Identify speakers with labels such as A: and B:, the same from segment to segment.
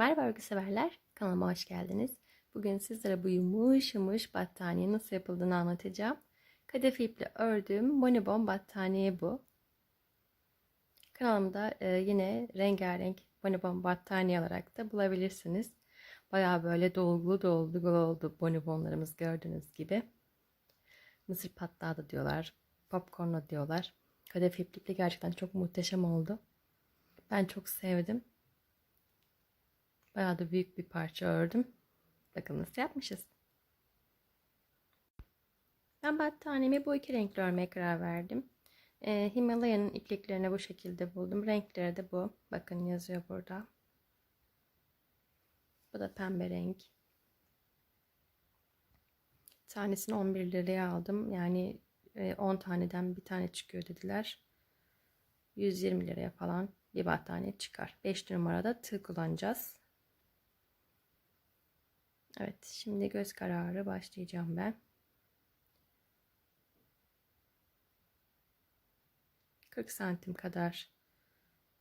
A: Merhaba örgü severler, kanalıma hoş geldiniz. Bugün sizlere bu yumuş yumuş battaniye nasıl yapıldığını anlatacağım. Kadef iple ördüğüm bonibon battaniye bu. Kanalımda e, yine rengarenk bonibon battaniye olarak da bulabilirsiniz. Baya böyle dolgulu dolgulu oldu bonibonlarımız gördüğünüz gibi. Mısır patlağı da diyorlar, popcorn da diyorlar. Kadef iplikle gerçekten çok muhteşem oldu. Ben çok sevdim. Bayağı da büyük bir parça ördüm. Bakın nasıl yapmışız. Ben battaniyemi bu iki renkli örmeye karar verdim. Ee, Himalaya'nın ipliklerini bu şekilde buldum. Renkleri de bu. Bakın yazıyor burada. Bu da pembe renk. Tanesini 11 liraya aldım. Yani 10 taneden bir tane çıkıyor dediler. 120 liraya falan bir battaniye çıkar. 5 numarada tığ kullanacağız. Evet, şimdi göz kararı başlayacağım ben. 40 santim kadar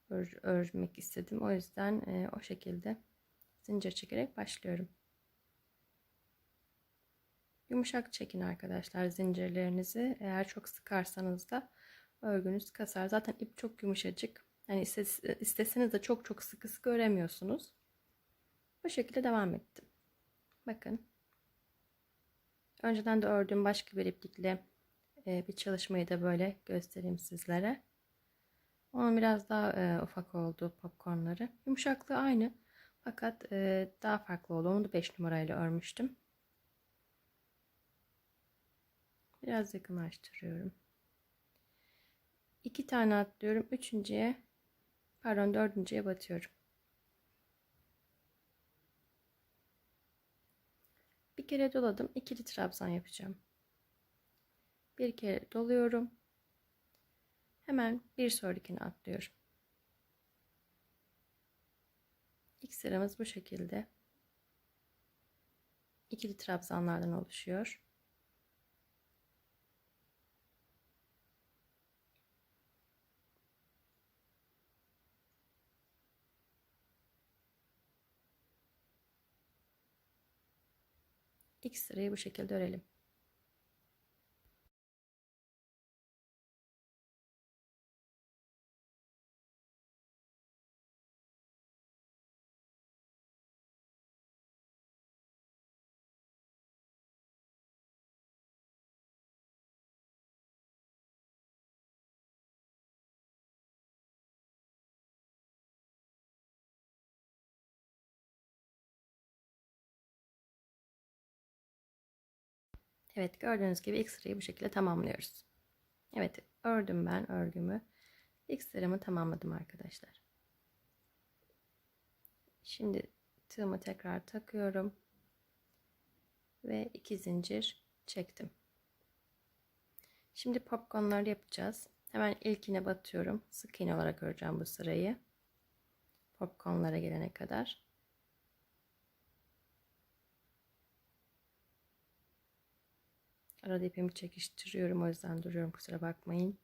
A: ör, örmek istedim. O yüzden e, o şekilde zincir çekerek başlıyorum. Yumuşak çekin arkadaşlar zincirlerinizi. Eğer çok sıkarsanız da örgünüz kasar. Zaten ip çok yumuşacık. Yani isteseniz de çok çok sıkı sıkı öremiyorsunuz. Bu şekilde devam ettim. Bakın. Önceden de ördüğüm başka bir iplikle e, bir çalışmayı da böyle göstereyim sizlere. Onun biraz daha e, ufak oldu popcornları. Yumuşaklığı aynı. Fakat e, daha farklı oldu. Onu da 5 numarayla örmüştüm. Biraz yakınlaştırıyorum. İki tane atlıyorum. Üçüncüye pardon dördüncüye batıyorum. Kere doladım. İkili trabzan yapacağım. Bir kere doluyorum. Hemen bir sonrakini atlıyorum. İlk sıramız bu şekilde. İkili trabzanlardan oluşuyor. İlk sırayı bu şekilde örelim. Evet gördüğünüz gibi ilk sırayı bu şekilde tamamlıyoruz. Evet ördüm ben örgümü. İlk sıramı tamamladım arkadaşlar. Şimdi tığımı tekrar takıyorum. Ve iki zincir çektim. Şimdi popcornları yapacağız. Hemen ilkine batıyorum. Sık iğne olarak öreceğim bu sırayı. Popcornlara gelene kadar. Arada ipimi çekiştiriyorum o yüzden duruyorum kusura bakmayın.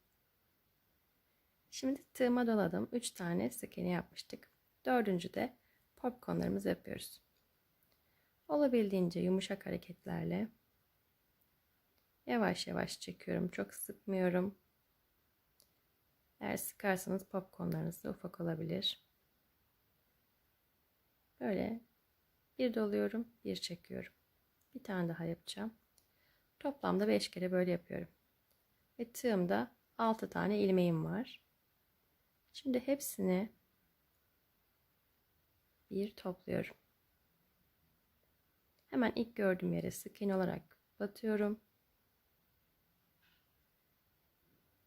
A: Şimdi tığıma doladım. 3 tane sık yapmıştık. Dördüncü de popcornlarımızı yapıyoruz. Olabildiğince yumuşak hareketlerle yavaş yavaş çekiyorum. Çok sıkmıyorum. Eğer sıkarsanız popcornlarınız da ufak olabilir. Böyle bir doluyorum, bir çekiyorum. Bir tane daha yapacağım. Toplamda 5 kere böyle yapıyorum. Ve tığımda 6 tane ilmeğim var. Şimdi hepsini bir topluyorum. Hemen ilk gördüğüm yere sık iğne olarak batıyorum.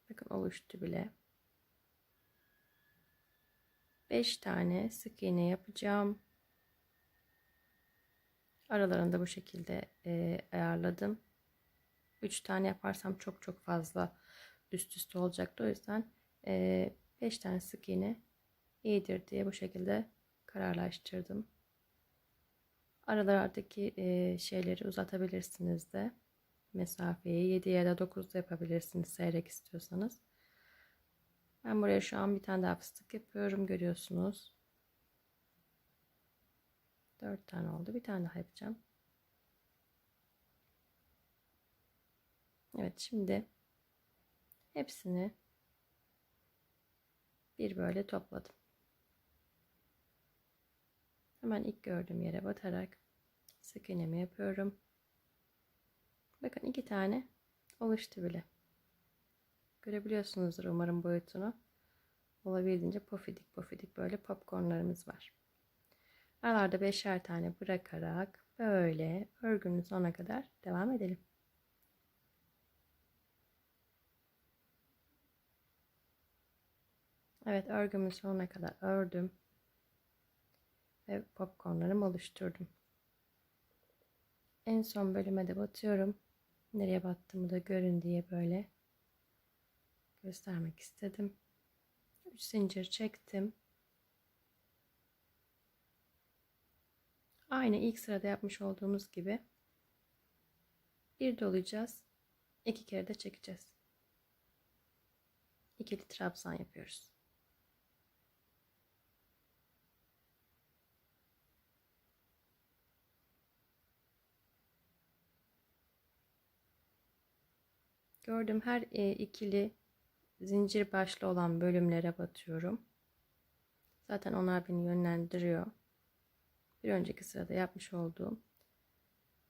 A: Bakın oluştu bile. 5 tane sık iğne yapacağım. Aralarında bu şekilde e, ayarladım. 3 tane yaparsam çok çok fazla üst üste olacaktı. O yüzden 5 e, tane sık iğne iyidir diye bu şekilde kararlaştırdım. Aralardaki e, şeyleri uzatabilirsiniz de. Mesafeyi 7 ya da 9 da yapabilirsiniz seyrek istiyorsanız. Ben buraya şu an bir tane daha fıstık yapıyorum görüyorsunuz. 4 tane oldu. Bir tane daha yapacağım. Evet şimdi hepsini bir böyle topladım. Hemen ilk gördüğüm yere batarak sık iğnemi yapıyorum. Bakın iki tane oluştu bile. Görebiliyorsunuzdur umarım boyutunu. Olabildiğince pofidik pofidik böyle popcornlarımız var. Aralarda beşer tane bırakarak böyle örgünün sonuna kadar devam edelim. Evet örgümün sonuna kadar ördüm. Ve popcornlarımı oluşturdum. En son bölüme de batıyorum. Nereye battığımı da görün diye böyle göstermek istedim. 3 zincir çektim. Aynı ilk sırada yapmış olduğumuz gibi bir dolayacağız. iki kere de çekeceğiz. İkili trabzan yapıyoruz. Gördüm her e, ikili zincir başlı olan bölümlere batıyorum. Zaten onlar beni yönlendiriyor. Bir önceki sırada yapmış olduğum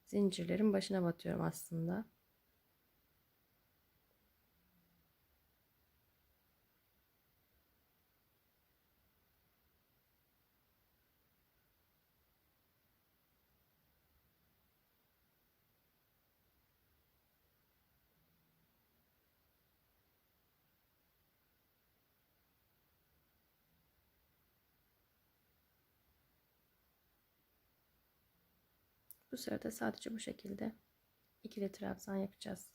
A: zincirlerin başına batıyorum aslında. Bu sırada sadece bu şekilde ikili trabzan yapacağız.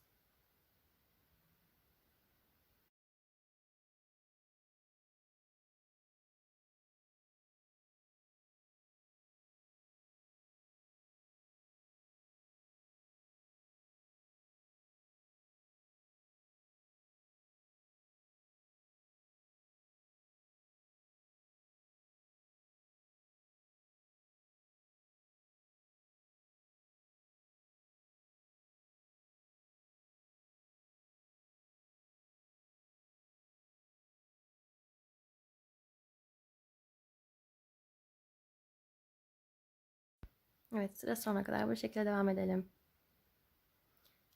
A: Evet sıra sona kadar bu şekilde devam edelim.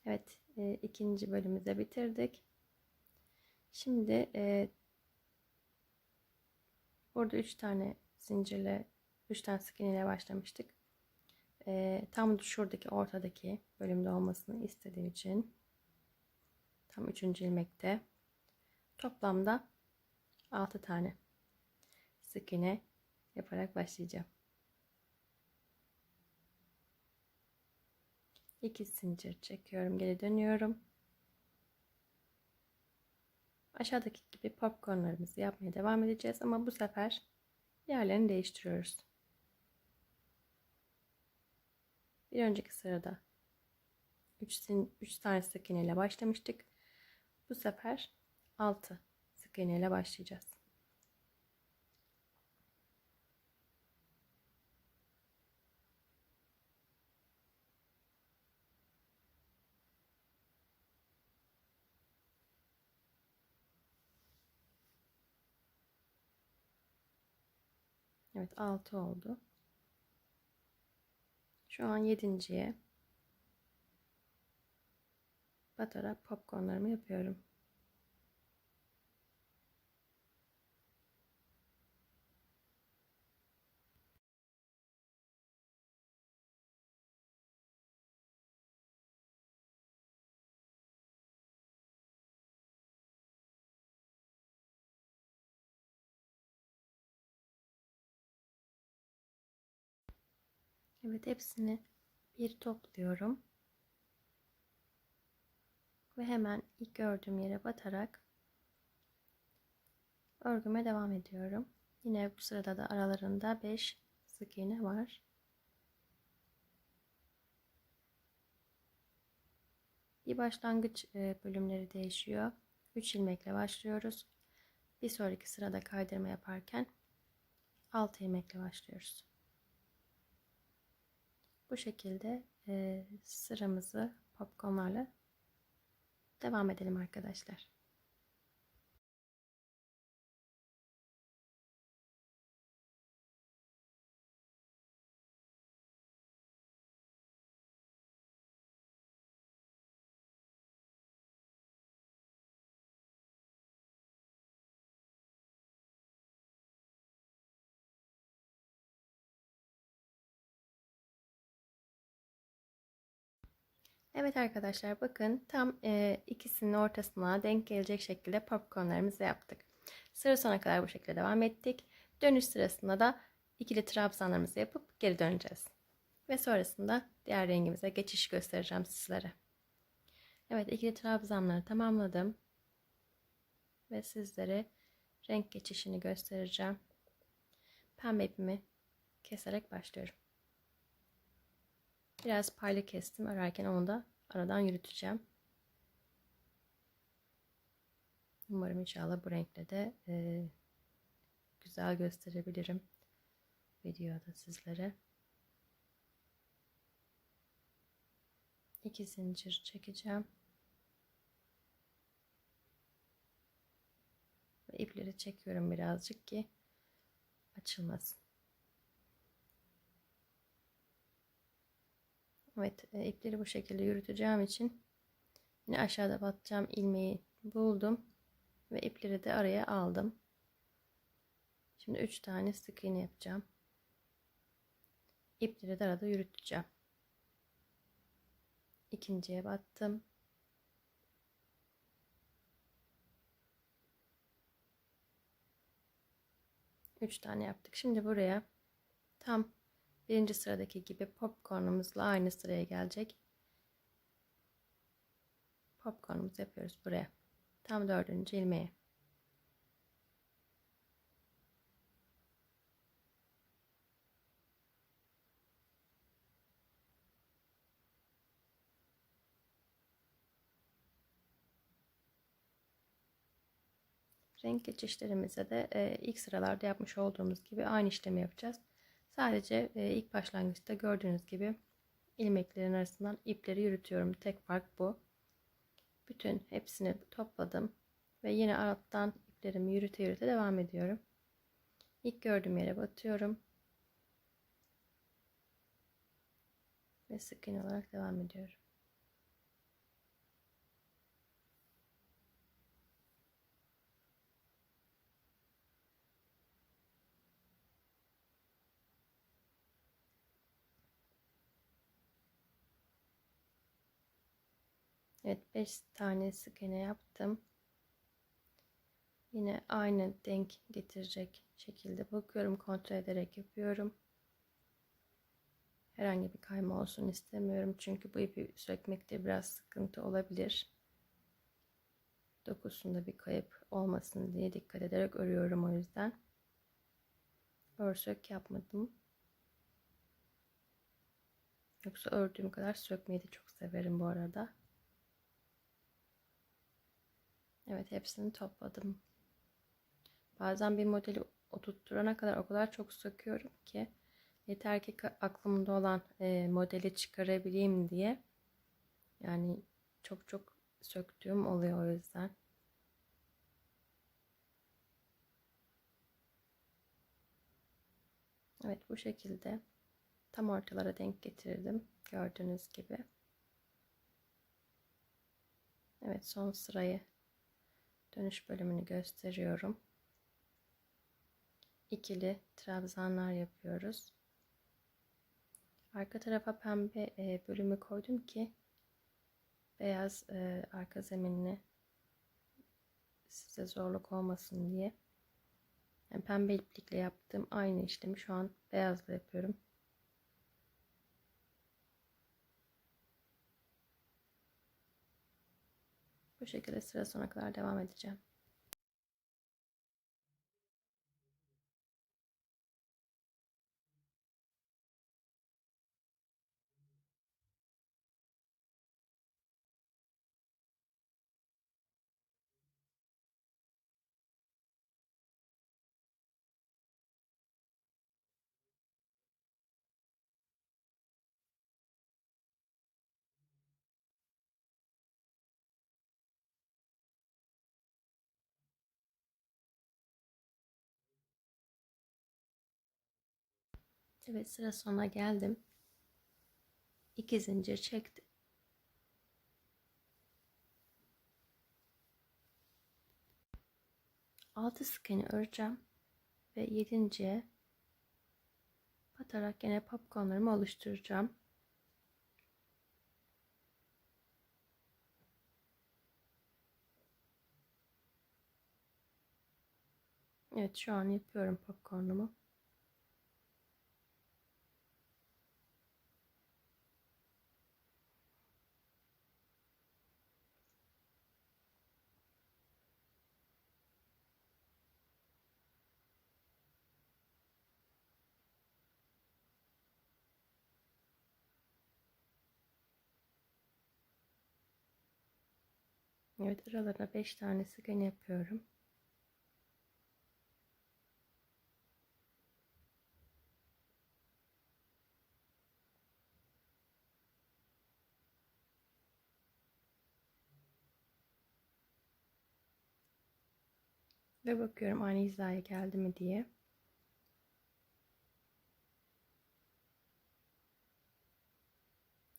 A: Evet e, ikinci bölümümüzü bitirdik. Şimdi e, burada 3 tane zincirle 3 tane sık iğneyle başlamıştık. E, tam şuradaki ortadaki bölümde olmasını istediğim için tam 3. ilmekte toplamda 6 tane sık iğne yaparak başlayacağım. 2 zincir çekiyorum geri dönüyorum. Aşağıdaki gibi popcornlarımızı yapmaya devam edeceğiz ama bu sefer yerlerini değiştiriyoruz. Bir önceki sırada 3, 3 tane sık iğne ile başlamıştık. Bu sefer 6 sık iğne ile başlayacağız Evet 6 oldu. Şu an 7.ye batarak popcornlarımı yapıyorum. Evet hepsini bir topluyorum. Ve hemen ilk gördüğüm yere batarak örgüme devam ediyorum. Yine bu sırada da aralarında 5 sık iğne var. Bir başlangıç e, bölümleri değişiyor. 3 ilmekle başlıyoruz. Bir sonraki sırada kaydırma yaparken 6 ilmekle başlıyoruz. Bu şekilde sıramızı popcornlarla devam edelim arkadaşlar. Evet arkadaşlar bakın tam e, ikisinin ortasına denk gelecek şekilde popcornlarımızı yaptık. Sıra sona kadar bu şekilde devam ettik. Dönüş sırasında da ikili trabzanlarımızı yapıp geri döneceğiz. Ve sonrasında diğer rengimize geçiş göstereceğim sizlere. Evet ikili trabzanları tamamladım. Ve sizlere renk geçişini göstereceğim. Pembe ipimi keserek başlıyorum. Biraz paylı kestim. Örerken onu da aradan yürüteceğim. Umarım inşallah bu renkle de e, güzel gösterebilirim videoda sizlere. İki zincir çekeceğim. Ve ipleri çekiyorum birazcık ki açılmasın. Evet e, ipleri bu şekilde yürüteceğim için yine aşağıda batacağım ilmeği buldum ve ipleri de araya aldım. Şimdi 3 tane sık iğne yapacağım. İpleri de arada yürüteceğim. İkinciye battım. Üç tane yaptık. Şimdi buraya tam birinci sıradaki gibi popcornumuzla aynı sıraya gelecek. Popcornumuzu yapıyoruz buraya. Tam dördüncü ilmeğe. Renk geçişlerimize de e, ilk sıralarda yapmış olduğumuz gibi aynı işlemi yapacağız. Sadece e, ilk başlangıçta gördüğünüz gibi ilmeklerin arasından ipleri yürütüyorum. Tek fark bu. Bütün hepsini topladım ve yine alttan iplerimi yürüte yürüte devam ediyorum. İlk gördüğüm yere batıyorum. Ve sık iğne olarak devam ediyorum. Evet 5 tane sık iğne yaptım. Yine aynı denk getirecek şekilde bakıyorum kontrol ederek yapıyorum. Herhangi bir kayma olsun istemiyorum. Çünkü bu ipi sökmekte biraz sıkıntı olabilir. Dokusunda bir kayıp olmasın diye dikkat ederek örüyorum o yüzden. Örsök yapmadım. Yoksa ördüğüm kadar sökmeyi de çok severim bu arada. Evet hepsini topladım. Bazen bir modeli oturtturana kadar o kadar çok söküyorum ki yeter ki aklımda olan e, modeli çıkarabileyim diye. Yani çok çok söktüğüm oluyor o yüzden. Evet bu şekilde tam ortalara denk getirdim. Gördüğünüz gibi. Evet son sırayı dönüş bölümünü gösteriyorum. İkili trabzanlar yapıyoruz. Arka tarafa pembe e, bölümü koydum ki beyaz e, arka zeminini size zorluk olmasın diye. Yani pembe iplikle yaptığım aynı işlemi şu an beyazla yapıyorum. Bu şekilde sıra sona kadar devam edeceğim. Evet sıra sona geldim. İki zincir çektim. Altı sık iğne öreceğim ve yedinciye batarak yine popcornlarımı oluşturacağım. Evet şu an yapıyorum popcornumu. Evet aralarına 5 tane sık yapıyorum. Ve bakıyorum aynı hizaya geldi mi diye.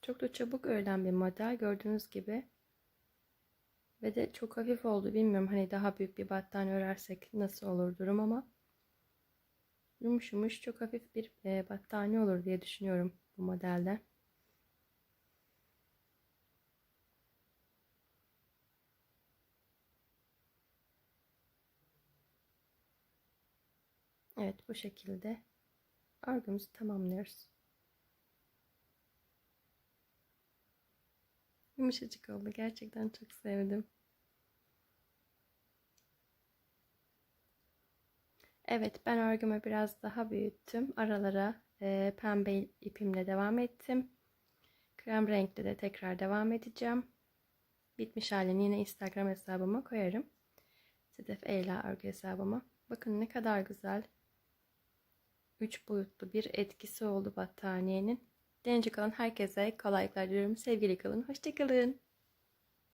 A: Çok da çabuk örülen bir model gördüğünüz gibi. Ve de çok hafif oldu. Bilmiyorum hani daha büyük bir battaniye örersek nasıl olur durum ama yumuş yumuş çok hafif bir e, battaniye olur diye düşünüyorum bu modelden. Evet bu şekilde örgümüzü tamamlıyoruz. Yumuşacık oldu. Gerçekten çok sevdim. Evet ben örgümü biraz daha büyüttüm. Aralara e, pembe ipimle devam ettim. Krem renkli de tekrar devam edeceğim. Bitmiş halini yine Instagram hesabıma koyarım. Sedef Eyla örgü hesabıma. Bakın ne kadar güzel. 3 boyutlu bir etkisi oldu battaniyenin. Deneyecek olan herkese kolaylıklar diliyorum. Sevgili kalın. Hoşçakalın.